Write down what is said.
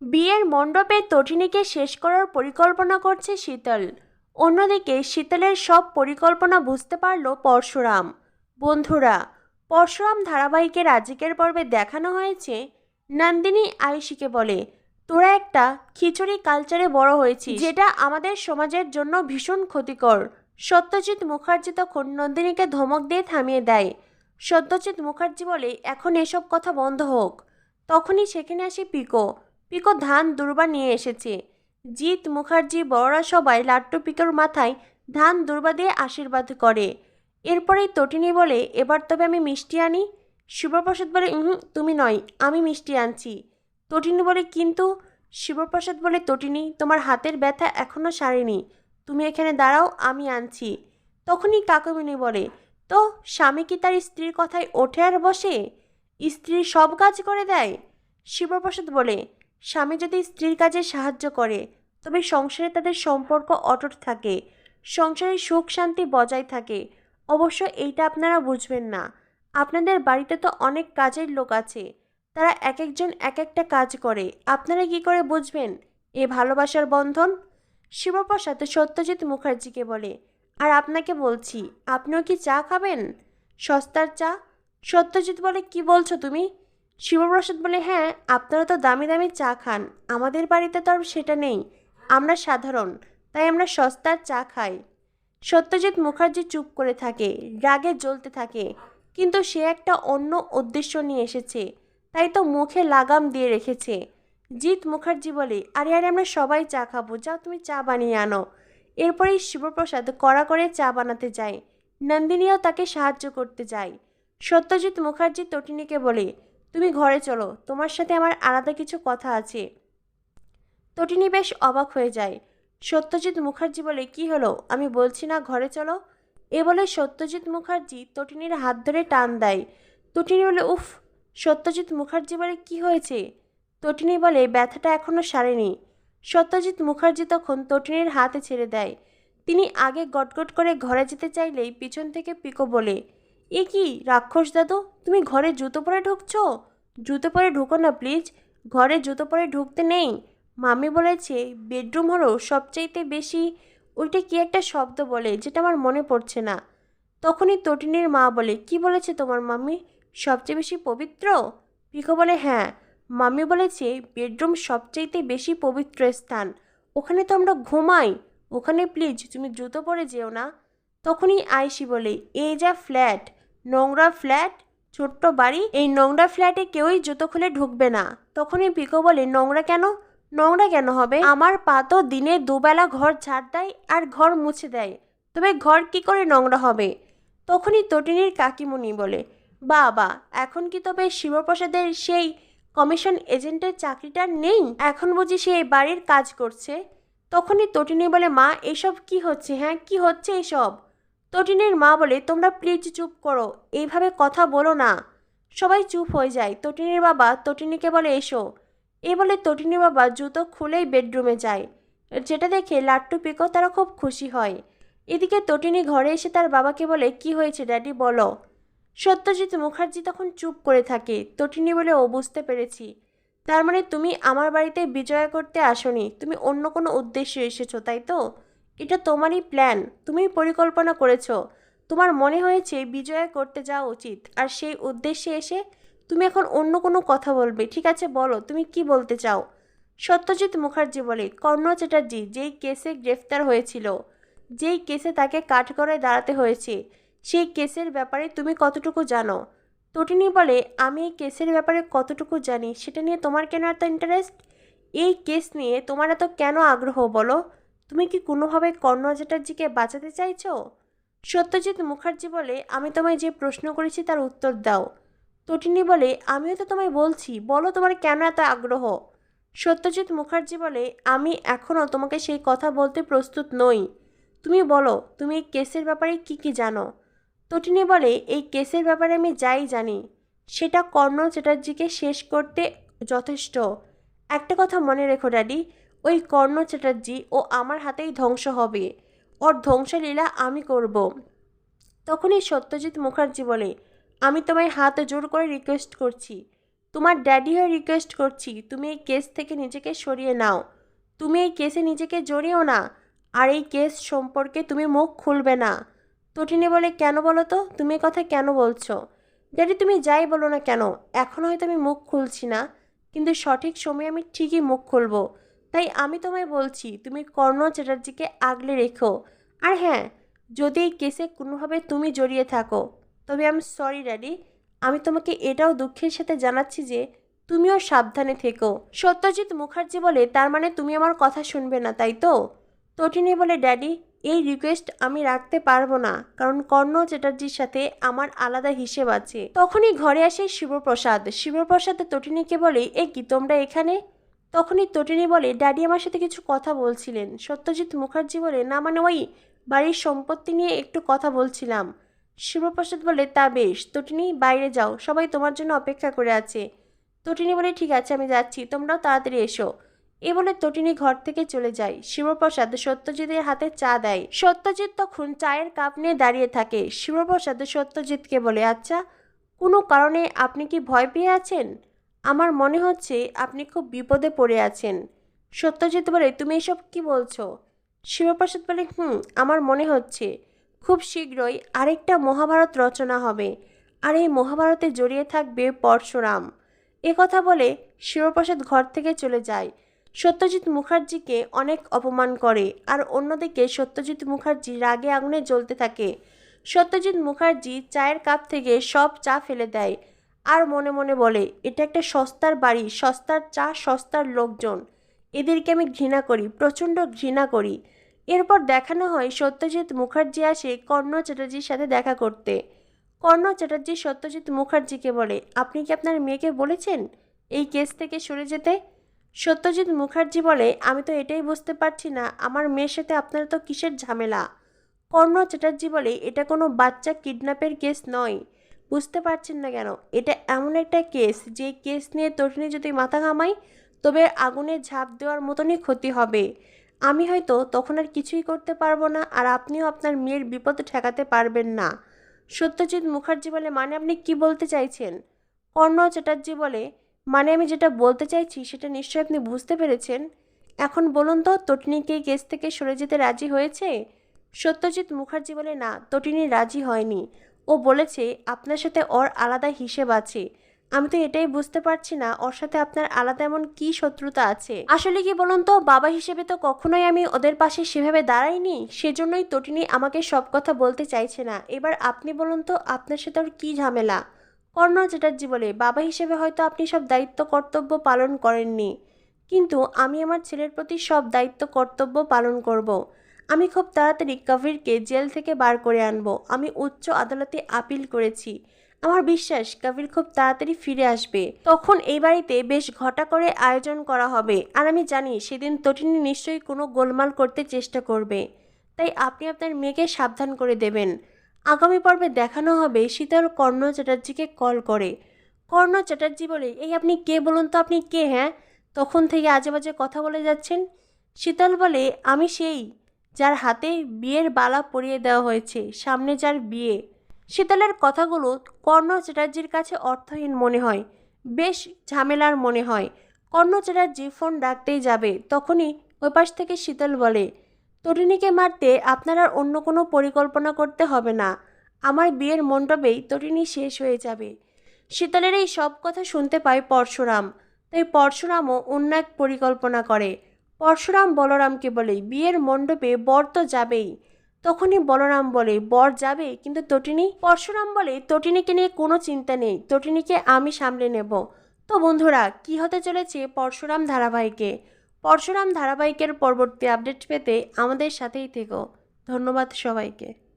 বিয়ের মণ্ডপে তটিনীকে শেষ করার পরিকল্পনা করছে শীতল। অন্যদিকে শীতলের সব পরিকল্পনা বুঝতে পারল পরশুরাম। বন্ধুরা, পরশুরাম ধারাবাহিকের আজকের পর্বে দেখানো হয়েছে নন্দিনী আয়ুষীকে বলে। তোরা একটা খিচুড়ি কালচারে বড় হয়েছিস। যেটা আমাদের সমাজের জন্য ভীষণ ক্ষতিকর। সত্যজিৎ মুখার্জি তখন নন্দিনীকে ধমক দিয়ে থামিয়ে দেয়। সত্যজিৎ মুখার্জি বলে, এখন এসব কথা বন্ধ হোক। তখনই সেখানে আসে পিকো। পিকো ধান দুর্বা নিয়ে এসেছে। জিৎ মুখার্জি বড়রা সবাই লাট্টু পিকোর মাথায় ধান দুর্বা দিয়ে আশীর্বাদ করে। এরপরেই তটিনী বলে, এবার তবে আমি মিষ্টি আনি? শিবপ্রসাদ বলে হুম তুমি নয়, আমি মিষ্টি আনছি। তটিনী বলে, কিন্তু? শিবপ্রসাদ বলে, তটিনী, তোমার হাতের ব্যথা এখনও সারেনি। তুমি এখানে দাঁড়াও, আমি আনছি। তখনই কাকুমিনী বলে, তো স্বামী কি তার স্ত্রীর কথায় ওঠে আর বসে? স্ত্রী সব কাজ করে দেয়? শিবপ্রসাদ বলে স্বামী যদি স্ত্রীর কাজে সাহায্য করে, তবে সংসারে তাদের সম্পর্ক অটুট থাকে, সংসারে সুখ শান্তি বজায় থাকে। অবশ্য এইটা আপনারা বুঝবেন না। আপনাদের বাড়িতে তো অনেক কাজের লোক আছে, তারা এক একজন এক একটা কাজ করে। আপনারা কি করে বুঝবেন এ ভালোবাসার বন্ধন? শিবপ্রসাদ সত্যজিৎ মুখার্জিকে বলে, আর আপনাকে বলছি, আপনিও কি চা খাবেন? সস্তার চা? সত্যজিৎ বলে, কি বলছো তুমি? শিবপ্রসাদ বলে হ্যাঁ আপনারা তো দামি দামি চা খান। আমাদের বাড়িতে তো আর সেটা নেই। আমরা সাধারণ, তাই আমরা সস্তার চা খাই। সত্যজিৎ মুখার্জি চুপ করে থাকে, রাগে জ্বলতে থাকে। কিন্তু সে একটা অন্য উদ্দেশ্য নিয়ে এসেছে, তাই তো মুখে লাগাম দিয়ে রেখেছে। জিৎ মুখার্জি বলে, আরে আরে, আমরা সবাই চা খাব। যাও, তুমি চা বানিয়ে আনো। এরপরেই শিবপ্রসাদ কড়া করে চা বানাতে যায়। নন্দিনীও তাকে সাহায্য করতে যায়। সত্যজিৎ মুখার্জি তটিনীকে বলে তুমি ঘরে চলো, তোমার সাথে আমার আলাদা কিছু কথা আছে। তটিনী বেশ অবাক হয়ে যায়। সত্যজিৎ মুখার্জি বলে, কি হলো? আমি বলছি না ঘরে চলো? এ বলে সত্যজিৎ মুখার্জি তটিনীর হাত ধরে টান দেয়। তটিনী বলে, উফ, সত্যজিৎ মুখার্জি বলে কি হয়েছে? তটিনী বলে, ব্যথাটা এখনও সারেনি। সত্যজিৎ মুখার্জি তখন তটিনীর হাতে ছেড়ে দেয়। তিনি আগে গটগট করে ঘরে যেতে চাইলেই পিছন থেকে পিকো বলে, এ কি, রাক্ষস দাদু? তুমি ঘরে জুতো পরে ঢুকছো? জুতো পরে ঢুকো না, প্লিজ। ঘরে জুতো পরে ঢুকতে নেই। মামি বলেছে, বেডরুম হলো সবচাইতে বেশি ওইটা কি একটা শব্দ বলে, যেটা আমার মনে পড়ছে না। তখনই তটিনীর মা বলে, কি বলেছে তোমার মাম্মি সবচেয়ে বেশি পবিত্র? পিকো বলে হ্যাঁ। মামি বলেছে, বেডরুম সবচাইতে বেশি পবিত্র স্থান। ওখানে তো আমরা ঘুমাই। ওখানে প্লিজ তুমি জুতো পরে যেও না। তখনই আইসি বলে এই যা ফ্ল্যাট। নোংরা ফ্ল্যাট? ছোট্ট বাড়ি, এই নোংরা ফ্ল্যাটে কেউই জুতো খুলে ঢুকবে না। তখনই পিকো বলে, নোংরা কেন? নোংরা কেন হবে? আমার পা তো দিনে দুবেলা ঘর ঝাড় দেয় আর ঘর মুছে দেয়। তবে ঘর কি করে নোংরা হবে? তখনই তটিনীর কাকিমুনি বলে, বাবা, এখন কি তবে শিবপ্রসাদের সেই কমিশন এজেন্টের চাকরিটা নেই? এখন বুঝি সে এই বাড়ির কাজ করছে? তখনই তটিনী বলে, মা, এসব কি হচ্ছে? হ্যাঁ কি হচ্ছে এসব? তটিনীর মা বলে, তোমরা প্লিজ চুপ করো, এইভাবে কথা বলো না। সবাই চুপ হয়ে যায়। তটিনীর বাবা তটিনীকে বলে, এসো। এ বলে তটিনী বাবা জুতো খুলেই বেডরুমে যায়। যেটা দেখে লাট্টু পিকো তারা খুব খুশি হয়। এদিকে তটিনী ঘরে এসে তার বাবাকে বলে, কি হয়েছে ড্যাডি, বলো। সত্যজিৎ মুখার্জি তখন চুপ করে থাকে। তটিনী বলে, ও বুঝতে পেরেছি। তার মানে তুমি আমার বাড়িতে বিজয় করতে আসনি। তুমি অন্য কোনো উদ্দেশ্যে এসেছ, তাই তো? এটা তোমারই প্ল্যান তুমি পরিকল্পনা করেছ। তোমার মনে হয়েছে বিজয় করতে যাওয়া উচিত, আর সেই উদ্দেশ্যে এসে তুমি এখন অন্য কোনো কথা বলবে, ঠিক আছে বলো, তুমি কি বলতে চাও? সত্যজিৎ মুখার্জি বলে, কর্ণ চ্যাটার্জি, যেই কেসে গ্রেফতার হয়েছিল, যেই কেসে তাকে কাঠগড়ায় দাঁড়াতে হয়েছে, সেই কেসের ব্যাপারে তুমি কতটুকু জানো? তটিনী বলে, আমি এই কেসের ব্যাপারে কতটুকু জানি, সেটা নিয়ে তোমার কেন এত ইন্টারেস্ট এই কেস নিয়ে তোমার এত কেন আগ্রহ বলো? তুমি কি কোনোভাবে কর্ণ চ্যাটার্জিকে বাঁচাতে চাইছো? সত্যজিৎ মুখার্জি বলে, আমি তোমায় যে প্রশ্ন করেছি তার উত্তর দাও। তটিনী বলে, আমিও তো তোমায় বলছি, বলো তোমার কেন এত আগ্রহ? সত্যজিৎ মুখার্জি বলে, আমি এখনও তোমাকে সেই কথা বলতে প্রস্তুত নই। তুমি বলো, তুমি এই কেসের ব্যাপারে কি কি জানো? তটিনী বলে, এই কেসের ব্যাপারে আমি যাই জানি। সেটা কর্ণ চ্যাটার্জিকে শেষ করতে যথেষ্ট। একটা কথা মনে রেখো, ড্যাডি। ওই কর্ণ চ্যাটার্জি ও আমার হাতেই ধ্বংস হবে। ওর ধ্বংসলীলা আমি করব। তখনই সত্যজিৎ মুখার্জি বলে, আমি তোমায় হাত জোর করে রিকোয়েস্ট করছি। তোমার ড্যাডি হয়ে রিকোয়েস্ট করছি। তুমি এই কেস থেকে নিজেকে সরিয়ে নাও। তুমি এই কেসে নিজেকে জড়িও না। আর এই কেস সম্পর্কে তুমি মুখ খুলবে না। তটিনি বলে, কেন বলো তো? তুমি কথা কেন বলছো? ড্যাডি তুমি যাই বলো না কেন? এখন হয়তো আমি মুখ খুলছি না। কিন্তু সঠিক সময়ে আমি ঠিকই মুখ খুলবো। তাই আমি তোমায় বলছি, তুমি কর্ণ চ্যাটার্জিকে আগলে রেখো। আর হ্যাঁ যদি এই কেসে কোনোভাবে তুমি জড়িয়ে থাকো, তবে আমি সরি ড্যাডি আমি তোমাকে এটাও দুঃখের সাথে জানাচ্ছি যে তুমিও সাবধানে থেকো। সত্যজিৎ মুখার্জি বলে, তার মানে তুমি আমার কথা শুনবে না, তাই তো? তটিনী বলে ড্যাডি এই রিকোয়েস্ট আমি রাখতে পারব না, কারণ কর্ণ চ্যাটার্জির সাথে আমার আলাদা হিসেব আছে। তখনই ঘরে আসে শিবপ্রসাদ। শিবপ্রসাদ তটিনীকে বলে, এ কি, তোমরা এখানে? তখনই তটিনী বলে ড্যাডি আমার সাথে কিছু কথা বলছিলেন। সত্যজিৎ মুখার্জি বলে, না মানে ওই বাড়ির সম্পত্তি নিয়ে একটু কথা বলছিলাম। শিবপ্রসাদ বলে, তা বেশ। তটিনী, বাইরে যাও। সবাই তোমার জন্য অপেক্ষা করে আছে। তটিনী বলে, ঠিক আছে, আমি যাচ্ছি। তোমরাও তাড়াতাড়ি এসো। এ বলে তটিনী ঘর থেকে চলে যায়। শিবপ্রসাদ সত্যজিতের হাতে চা দেয়। সত্যজিৎ তখন চায়ের কাপ নিয়ে দাঁড়িয়ে থাকে। শিবপ্রসাদ সত্যজিৎকে বলে আচ্ছা কোনো কারণে আপনি কি ভয় পেয়ে আছেন? আমার মনে হচ্ছে আপনি খুব বিপদে পড়ে আছেন। সত্যজিৎ বলে, তুমি এসব কি বলছো? শিবপ্রসাদ বলে, হুম, আমার মনে হচ্ছে। খুব শীঘ্রই আরেকটা মহাভারত রচনা হবে। আর এই মহাভারতে জড়িয়ে থাকবে পরশুরাম। এ কথা বলে শিবপ্রসাদ ঘর থেকে চলে যায়। সত্যজিৎ মুখার্জিকে অনেক অপমান করে, আর অন্যদিকে সত্যজিৎ মুখার্জি রাগে আগুনে জ্বলতে থাকে। সত্যজিৎ মুখার্জি চায়ের কাপ থেকে সব চা ফেলে দেয়। আর মনে মনে বলে, এটা একটা সস্তার বাড়ি, সস্তার চা, সস্তার লোকজন। এদেরকে আমি ঘৃণা করি, প্রচণ্ড ঘৃণা করি। এরপর দেখানো হয় সত্যজিৎ মুখার্জি আসে কর্ণ চ্যাটার্জির সাথে দেখা করতে। কর্ণ চ্যাটার্জি সত্যজিৎ মুখার্জিকে বলে, আপনি কি আপনার মেয়েকে বলেছেন এই কেস থেকে সরে যেতে? সত্যজিৎ মুখার্জি বলে, আমি তো এটাই বুঝতে পারছি না, আমার মেয়ের সাথে আপনার তো কিসের ঝামেলা? কর্ণ চ্যাটার্জি বলে, এটা কোনো বাচ্চা কিডন্যাপের কেস নয়। বুঝতে পারছেন না কেন? এটা এমন একটা কেস, যে কেস নিয়ে তটিনী যদি মাথা ঘামাই, তবে আগুনে ঝাঁপ দেওয়ার মতনই ক্ষতি হবে। আমি হয়তো তখন আর কিছুই করতে পারব না, আর আপনিও আপনার মেয়ের বিপদ ঠেকাতে পারবেন না। সত্যজিৎ মুখার্জি বলে মানে আপনি কি বলতে চাইছেন? কর্ণ চ্যাটার্জি বলে মানে আমি যেটা বলতে চাইছি, সেটা নিশ্চয়ই আপনি বুঝতে পেরেছেন? এখন বলুন তো তটিনীকে এই কেস থেকে সরে যেতে রাজি হয়েছে? সত্যজিৎ মুখার্জি বলে, না তটিনী রাজি হয়নি। ও বলেছে, আপনার সাথে ওর আলাদা হিসেব আছে। আমি তো এটাই বুঝতে পারছি না, ওর সাথে আপনার আলাদা এমন কি শত্রুতা আছে? আসলে কি বলুন তো, বাবা হিসেবে তো কখনোই আমি ওদের পাশে সেভাবে দাঁড়াইনি, সেজন্যই তটিনী আমাকে সব কথা বলতে চাইছে না। এবার আপনি বলুন তো, আপনার সাথে ওর কী ঝামেলা? কর্ণ চ্যাটার্জি বলে, বাবা হিসেবে হয়তো আপনি সব দায়িত্ব, কর্তব্য পালন করেননি, কিন্তু আমি আমার ছেলের প্রতি সব দায়িত্ব, কর্তব্য পালন করব। আমি খুব তাড়াতাড়ি কবিরকে জেল থেকে বার করে আনব। আমি উচ্চ আদালতে আপিল করেছি। আমার বিশ্বাস, কবির খুব তাড়াতাড়ি ফিরে আসবে। তখন এই বাড়িতে বেশ ঘটা করে আয়োজন করা হবে। আর আমি জানি, সেদিন তটিনী নিশ্চয়ই কোনো গোলমাল করতে চেষ্টা করবে। তাই আপনি আপনার মেয়েকে সাবধান করে দেবেন। আগামী পর্বে দেখানো হবে শীতল কর্ণ চ্যাটার্জিকে কল করে। কর্ণ চ্যাটার্জি বলে, এই আপনি কে বলুন তো আপনি কে হ্যাঁ? তখন থেকে আজে বাজে কথা বলে যাচ্ছেন। শীতল বলে, আমি সেই। যার হাতে বিয়ের বালা পরিয়ে দেওয়া হয়েছে, সামনে যার বিয়ে। শীতলের কথাগুলো কর্ণ চ্যাটার্জির কাছে অর্থহীন মনে হয়, বেশ ঝামেলার মনে হয়। কর্ণ চ্যাটার্জি ফোন ডাকতেই যাবে, তখনই ওই পাশ থেকে শীতল বলে, তরিণীকে মারতে আপনার আর অন্য কোনো পরিকল্পনা করতে হবে না, আমার বিয়ের মণ্ডপেই তরিণী শেষ হয়ে যাবে। শীতলের এই সব কথা শুনতে পায় পরশুরাম, তাই পরশুরামও অন্য এক পরিকল্পনা করে। পরশুরাম বলরামকে বলে, বিয়ের মণ্ডপে বর তো যাবেই। তখনই বলরাম বলে, বর যাবে, কিন্তু তটিনী? পরশুরাম বলে, তটিনীকে নিয়ে কোনো চিন্তা নেই, তটিনীকে আমি সামলে নেব। তো বন্ধুরা, কি হতে চলেছে পরশুরাম ধারাবাহিকে? পরশুরাম ধারাবাহিকের পরবর্তী আপডেট পেতে আমাদের সাথেই থেকো। ধন্যবাদ সবাইকে।